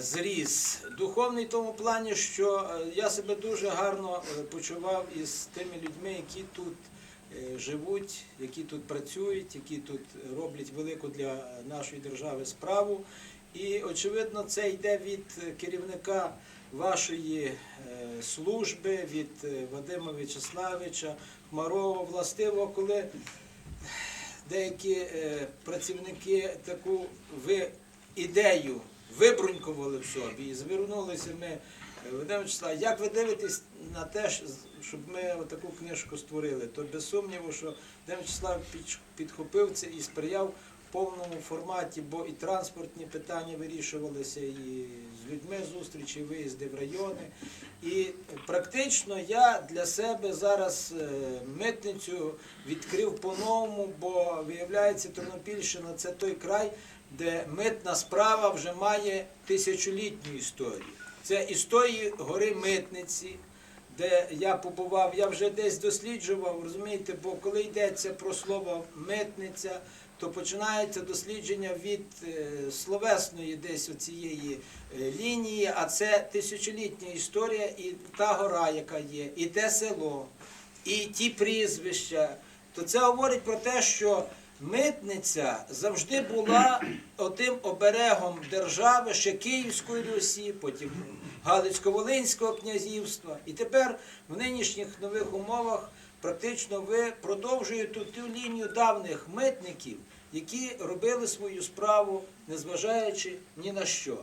зріс. Духовний в тому плані, що е, я себе дуже гарно е, почував із тими людьми, які тут е, живуть, які тут працюють, які тут роблять велику для нашої держави справу. І очевидно, це йде від керівника вашої служби, від Вадима В'ячеславича Хмарова, властиво, коли деякі працівники таку ви ідею вибрунькували в собі і звернулися ми. е, Вадим Вячеслав, як ви дивитесь на те, щоб ми таку книжку створили, то без сумніву, що Вадим Вячеслав підхопив це і сприяв в повному форматі, бо і транспортні питання вирішувалися, і з людьми зустрічі, виїзди в райони. І практично я для себе зараз е, митницю відкрив по-новому, бо виявляється, Тернопільщина це той край, де митна справа вже має тисячолітню історію. Це історії гори митниці, де я побував, я вже десь досліджував, розумієте, бо коли йдеться про слово митниця, то починається дослідження від е, словесної десь оцієї е, лінії, а це тисячолітня історія, і та гора, яка є, і те село, і ті прізвища. То це говорить про те, що митниця завжди була отим оберегом держави ще Київської Русі, потім Галицько-Волинського князівства. І тепер в нинішніх нових умовах практично ви продовжуєте ту лінію давніх митників, які робили свою справу, незважаючи ні на що.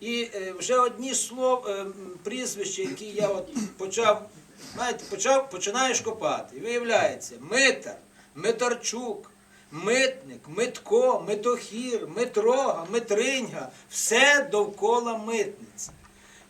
І е, вже одні слов, е, прізвища, які я от почав, знаєте, почав, починаєш копати. І виявляється, Митар, Митарчук, Митник, Митко, Митохір, Митрога, Митриньга, все довкола митниці.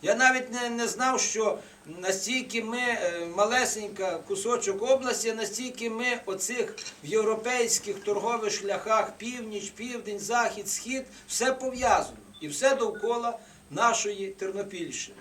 Я навіть не, не знав, що настільки ми е, малесенька кусочок області, настільки ми оцих в європейських торгових шляхах північ, південь, захід, схід, все пов'язано. І все довкола нашої Тернопільщини.